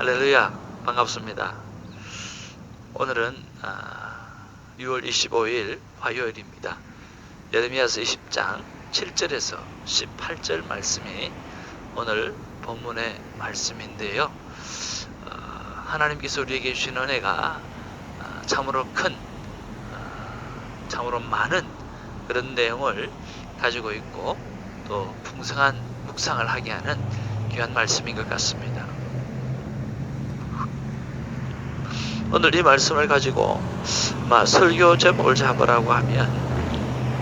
할렐루야 반갑습니다. 오늘은 아, 6월 25일 화요일입니다. 예레미야서 20장 7절에서 18절 말씀이 오늘 본문의 말씀인데요. 어, 하나님께서 우리에게 주신 은혜가 아, 참으로 큰, 아, 참으로 많은 그런 내용을 가지고 있고 또 풍성한 묵상을 하게 하는 귀한 말씀인 것 같습니다. 오늘 이 말씀을 가지고 막 설교 제목을 잡으라고 하면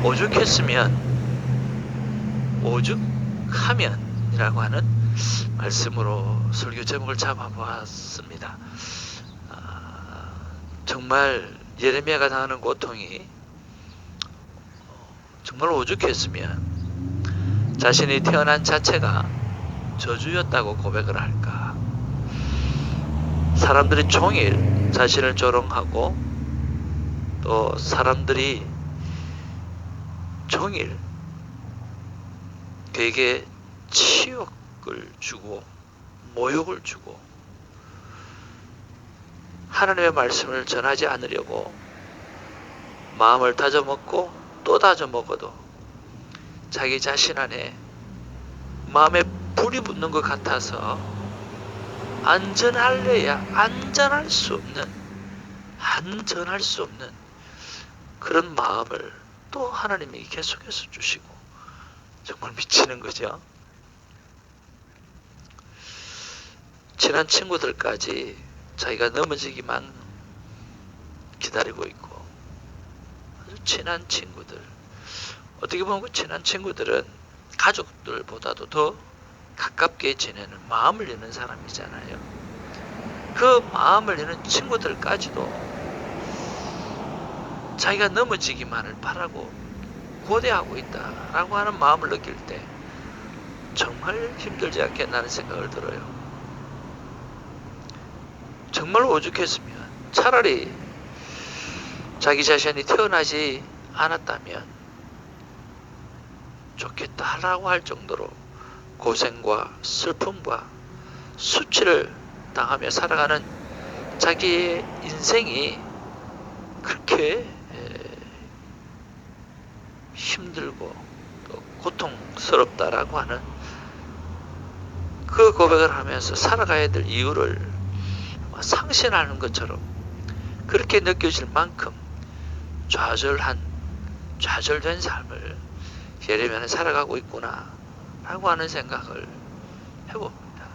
오죽했으면 오죽하면이라고 하는 말씀으로 설교 제목을 잡아보았습니다. 아, 정말 예레미야가 당하는 고통이 정말 오죽했으면 자신이 태어난 자체가 저주였다고 고백을 할까? 사람들이 종일 자신을 조롱하고 또 사람들이 종일 그에게 치욕을 주고 모욕을 주고 하나님의 말씀을 전하지 않으려고 마음을 다져먹고 또 다져먹어도 자기 자신 안에 마음에 불이 붙는 것 같아서 안전할래야 안전할 수 없는 안전할 수 없는 그런 마음을 또 하나님이 계속해서 주시고 정말 미치는 거죠. 친한 친구들까지 자기가 넘어지기만 기다리고 있고 아주 친한 친구들 어떻게 보면 그 친한 친구들은 가족들보다도 더 가깝게 지내는 마음을 여는 사람이잖아요. 그 마음을 여는 친구들까지도 자기가 넘어지기만을 바라고 고대하고 있다라고 하는 마음을 느낄 때 정말 힘들지 않겠나는 생각을 들어요. 정말 오죽했으면 차라리 자기 자신이 태어나지 않았다면 좋겠다라고 할 정도로 고생과 슬픔과 수치를 당하며 살아가는 자기의 인생이 그렇게 힘들고 또 고통스럽다라고 하는 그 고백을 하면서 살아가야 될 이유를 상실하는 것처럼 그렇게 느껴질 만큼 좌절한 좌절된 삶을 예레미야는 살아가고 있구나 라고 하는 생각을 해봅니다.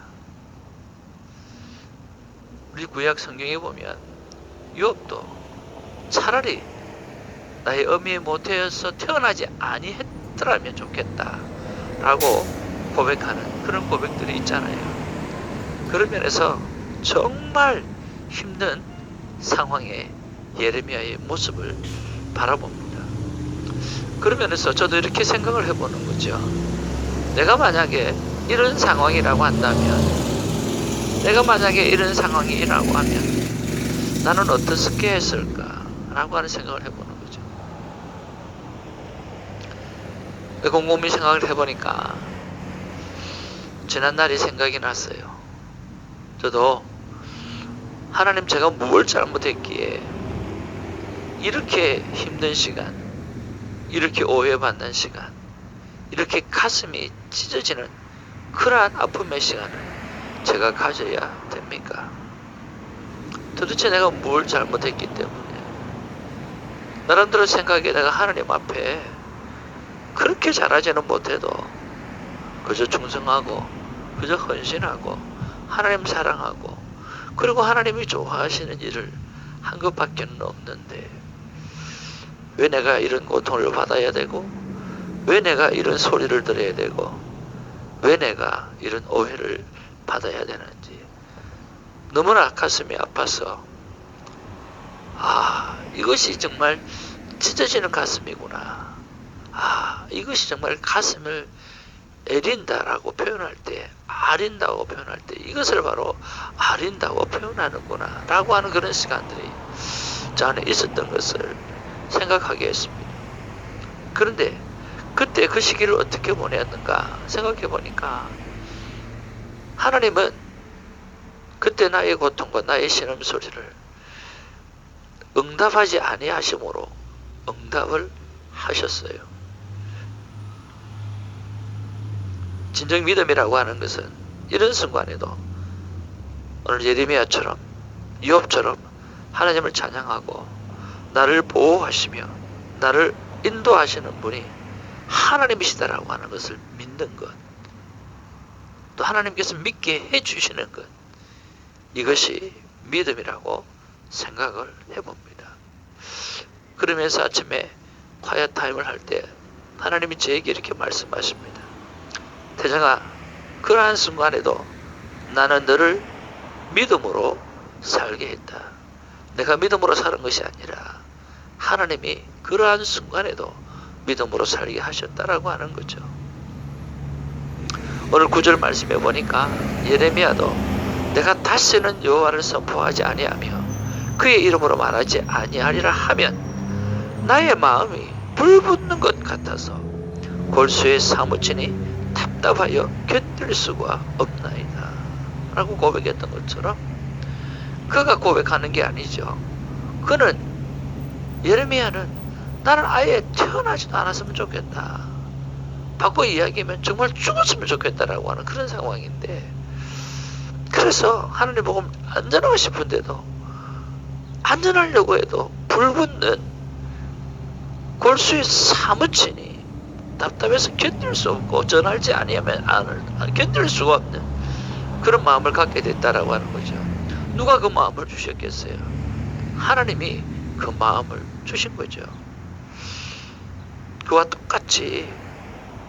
우리 구약 성경에 보면 유업도 차라리 나의 어미의 모태여서 태어나지 아니했더라면 좋겠다 라고 고백하는 그런 고백들이 있잖아요. 그런 면에서 정말 힘든 상황의 예레미야의 모습을 바라봅니다. 그런 면에서 저도 이렇게 생각을 해보는 거죠. 내가 만약에 이런 상황이라고 한다면, 내가 만약에 이런 상황이라고 하면, 나는 어떻게 했을까? 라고 하는 생각을 해보는 거죠. 곰곰이 생각을 해보니까, 지난날이 생각이 났어요. 저도 하나님 제가 뭘 잘못했기에 이렇게 힘든 시간, 이렇게 오해받는 시간, 이렇게 가슴이 찢어지는 그러한 아픔의 시간을 제가 가져야 됩니까? 도대체 내가 뭘 잘못했기 때문에 나름대로 생각에 내가 하나님 앞에 그렇게 잘하지는 못해도 그저 충성하고 그저 헌신하고 하나님 사랑하고 그리고 하나님이 좋아하시는 일을 한 것밖에 없는데 왜 내가 이런 고통을 받아야 되고 왜 내가 이런 소리를 들어야 되고 왜 내가 이런 오해를 받아야 되는지. 너무나 가슴이 아파서. 아 이것이 정말 찢어지는 가슴이구나. 아 이것이 정말 가슴을 애린다라고 표현할 때 아린다고 표현할 때 이것을 바로 아린다고 표현하는구나 라고 하는 그런 시간들이 저 안에 있었던 것을 생각하게 했습니다. 그런데 그때 그 시기를 어떻게 보냈는가 생각해 보니까 하나님은 그때 나의 고통과 나의 신음소리를 응답하지 아니하심으로 응답을 하셨어요. 진정 믿음이라고 하는 것은 이런 순간에도 오늘 예레미야처럼 유업처럼 하나님을 찬양하고 나를 보호하시며 나를 인도하시는 분이 하나님이시다라고 하는 것을 믿는 것. 또 하나님께서 믿게 해 주시는 것. 이것이 믿음이라고 생각을 해봅니다. 그러면서 아침에 콰이어 타임을 할 때 하나님이 저에게 이렇게 말씀하십니다. 태정아, 그러한 순간에도 나는 너를 믿음으로 살게 했다. 내가 믿음으로 사는 것이 아니라 하나님이 그러한 순간에도 믿음으로 살게 하셨다라고 하는 거죠. 오늘 구절 말씀해 보니까 예레미야도 내가 다시는 여호와를 선포하지 아니하며 그의 이름으로 말하지 아니하리라 하면 나의 마음이 불붙는 것 같아서 골수에 사무치니 답답하여 견딜 수가 없나이다 라고 고백했던 것처럼 그가 고백하는 게 아니죠 그는 예레미야는 나는 아예 태어나지도 않았으면 좋겠다 바꿔 이야기하면 정말 죽었으면 좋겠다라고 하는 그런 상황인데 그래서 하나님 복음 안전하고 싶은데도 안전하려고 해도 불붙는 골수에 사무치니 답답해서 견딜 수 없고 전할지 아니하면 안 견딜 수가 없는 그런 마음을 갖게 됐다라고 하는 거죠. 누가 그 마음을 주셨겠어요? 하나님이 그 마음을 주신 거죠. 그와 똑같이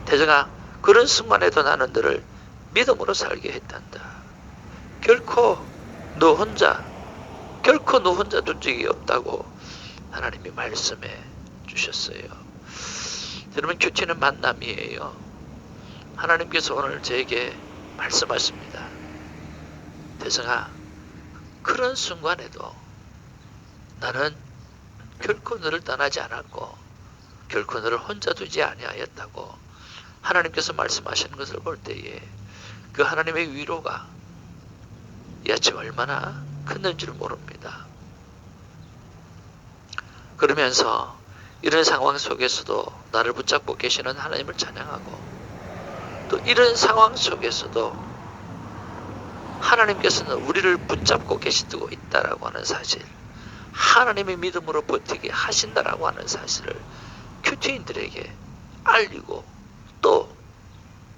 대정아 그런 순간에도 나는 너를 믿음으로 살게 했단다. 결코 너 혼자 결코 너 혼자 둔 적이 없다고 하나님이 말씀해 주셨어요. 여러분 교체는 만남이에요. 하나님께서 오늘 저에게 말씀하십니다. 대성아 그런 순간에도 나는 결코 너를 떠나지 않았고 결코 너를 혼자 두지 아니하였다고 하나님께서 말씀하시는 것을 볼 때에 그 하나님의 위로가 이 아침 얼마나 컸는지를 모릅니다. 그러면서 이런 상황 속에서도 나를 붙잡고 계시는 하나님을 찬양하고 또 이런 상황 속에서도 하나님께서는 우리를 붙잡고 계시고 있다라고 하는 사실 하나님의 믿음으로 버티게 하신다라고 하는 사실을 큐티인들에게 알리고 또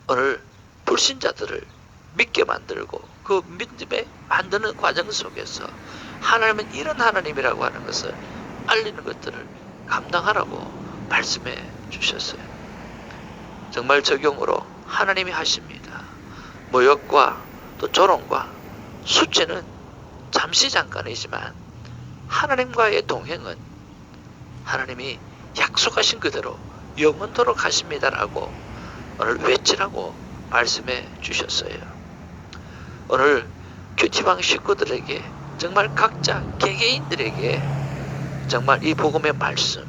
오늘 불신자들을 믿게 만들고 그 믿음에 만드는 과정 속에서 하나님은 이런 하나님이라고 하는 것을 알리는 것들을 감당하라고 말씀해 주셨어요. 정말 적용으로 하나님이 하십니다. 모욕과 또 조롱과 수치는 잠시 잠깐이지만 하나님과의 동행은 하나님이 약속하신 그대로 영원토록 하십니다라고 오늘 외치라고 말씀해 주셨어요. 오늘 큐티방 식구들에게 정말 각자 개개인들에게 정말 이 복음의 말씀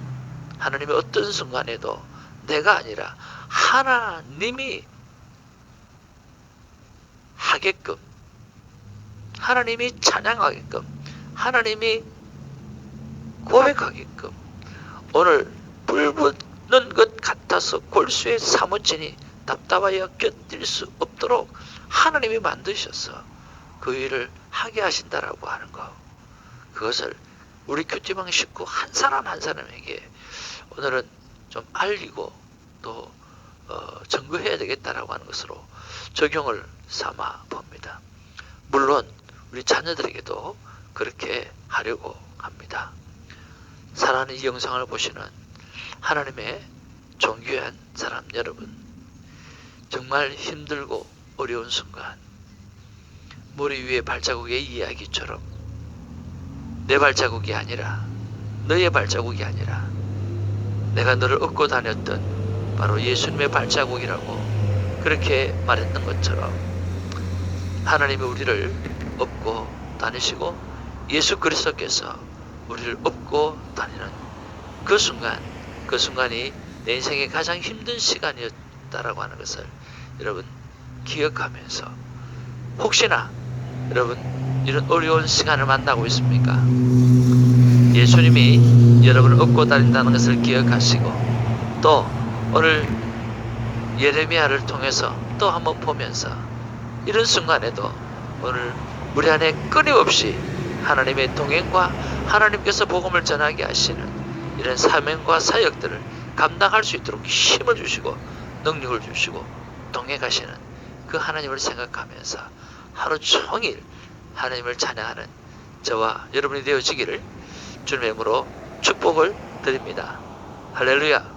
하나님의 어떤 순간에도 내가 아니라 하나님이 하게끔 하나님이 찬양하게끔 하나님이 고백하게끔 오늘 불붙는 것 같아서 골수에 사무치니 답답하여 견딜 수 없도록 하나님이 만드셔서 그 일을 하게 하신다라고 하는 거 그것을 우리 큐티방 식구 한 사람 한 사람에게 오늘은 좀 알리고 또 어, 증거해야 되겠다라고 하는 것으로 적용을 삼아 봅니다. 물론 우리 자녀들에게도 그렇게 하려고 합니다. 사랑하는 이 영상을 보시는 하나님의 존귀한 사람 여러분, 정말 힘들고 어려운 순간, 머리 위에 발자국의 이야기처럼 내 발자국이 아니라 너의 발자국이 아니라 내가 너를 얻고 다녔던 바로 예수님의 발자국이라고 그렇게 말했던 것처럼 하나님이 우리를 업고 다니시고 예수 그리스도께서 우리를 업고 다니는 그 순간 그 순간이 내 인생의 가장 힘든 시간이었다라고 하는 것을 여러분 기억하면서 혹시나 여러분 이런 어려운 시간을 만나고 있습니까? 예수님이 여러분을 업고 다닌다는 것을 기억하시고 또 오늘 예레미야를 통해서 또 한번 보면서 이런 순간에도 오늘 우리 안에 끊임없이 하나님의 동행과 하나님께서 복음을 전하게 하시는 이런 사명과 사역들을 감당할 수 있도록 힘을 주시고 능력을 주시고 동행하시는 그 하나님을 생각하면서 하루 종일 하나님을 찬양하는 저와 여러분이 되어지기를 주님의 이름으로 축복을 드립니다. 할렐루야.